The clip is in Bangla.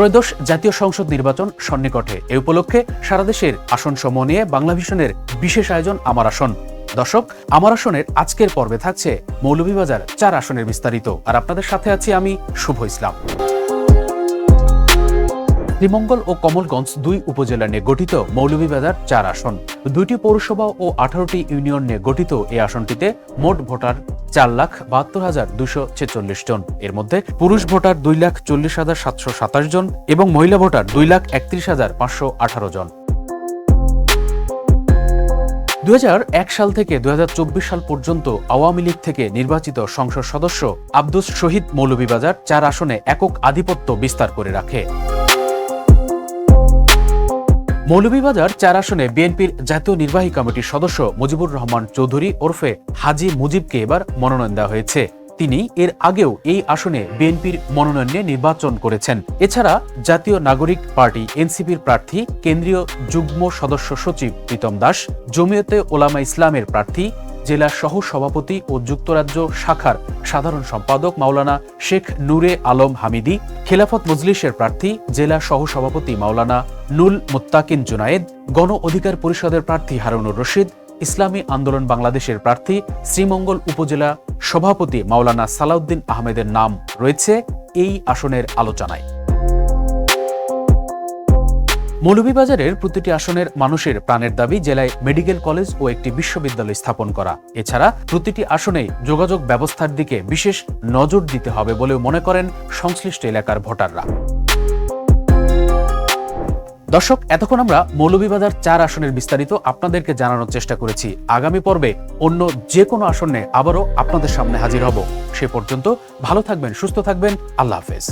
ত্রয়োদশ জাতীয় সংসদ নির্বাচন সন্নিকটে। এ উপলক্ষে সারা দেশের আসন সমূহ নিয়ে বাংলা ভিশনের বিশেষ আয়োজন আমার আসন। দর্শক, আমার আসনের আজকের পর্বে থাকছে মৌলভীবাজার চার আসনের বিস্তারিত। আর আপনাদের সাথে আছি আমি শুভ ইসলাম। শ্রীমঙ্গল ও কমলগঞ্জ দুই উপজেলা নিয়ে গঠিত মৌলভীবাজার চার আসন। দুইটি পৌরসভা ও আঠারোটি ইউনিয়ন নিয়ে গঠিত এই আসনটিতে মোট ভোটার চার লাখ বাহাত্তর হাজার দুশো ছেচল্লিশ জন। এর মধ্যে পুরুষ ভোটার দুই লাখ চল্লিশ হাজার সাতশো সাতাশ জন এবং মহিলা ভোটার দুই লাখ একত্রিশ হাজার পাঁচশো আঠারো জন। দু হাজার এক সাল থেকে দু হাজার চব্বিশ সাল পর্যন্ত আওয়ামী লীগ থেকে নির্বাচিত সংসদ সদস্য আব্দুস শহীদ মৌলভীবাজার চার আসনে একক আধিপত্য বিস্তার করে রাখে। মৌলভীবাজার চার আসনে বিএনপির জাতীয় নির্বাহী কমিটির সদস্য মুজিবুর রহমান চৌধুরী ওরফে হাজি মুজিবকে এবার মনোনয়ন দেওয়া হয়েছে। তিনি এর আগেও এই আসনে বিএনপির মনোনয়ন নিয়ে নির্বাচন করেছেন। এছাড়া জাতীয় নাগরিক পার্টি এনসিপির প্রার্থী, কেন্দ্রীয় যুগ্ম সদস্য সচিব প্রীতম দাস, জমিয়তে ওলামা ইসলামের প্রার্থী জেলা সহ সভাপতি ও যুক্তরাজ্য শাখার সাধারণ সম্পাদক মাওলানা শেখ নূরে আলম হামিদি, খেলাফত মজলিসের প্রার্থী জেলা সহ সভাপতি মাওলানা নুল মুত্তাকিন জুনায়েদ, গণ অধিকার পরিষদের প্রার্থী হারুনুর রশিদ, ইসলামী আন্দোলন বাংলাদেশের প্রার্থী শ্রীমঙ্গল উপজেলা সভাপতি মাওলানা সালাউদ্দিন আহমেদের নাম রয়েছে এই আসনের আলোচনায়। মৌলভীবাজারের প্রতিটি আসনের মানুষের প্রাণের দাবি জেলায় মেডিকেল কলেজ ও একটি বিশ্ববিদ্যালয় স্থাপন করা। এছাড়া প্রতিটি আসনে যোগাযোগ ব্যবস্থার দিকে বিশেষ নজর দিতে হবে বলেও মনে করেন সংশ্লিষ্ট এলাকার ভোটাররা। দর্শক, এতক্ষণ আমরা মৌলভীবাজার চার আসনের বিস্তারিত আপনাদেরকে জানানোর চেষ্টা করেছি। আগামী পর্বে অন্য যে কোনো আসনে আবারও আপনাদের সামনে হাজির হব। সে পর্যন্ত ভালো থাকবেন, সুস্থ থাকবেন। আল্লাহ হাফেজ।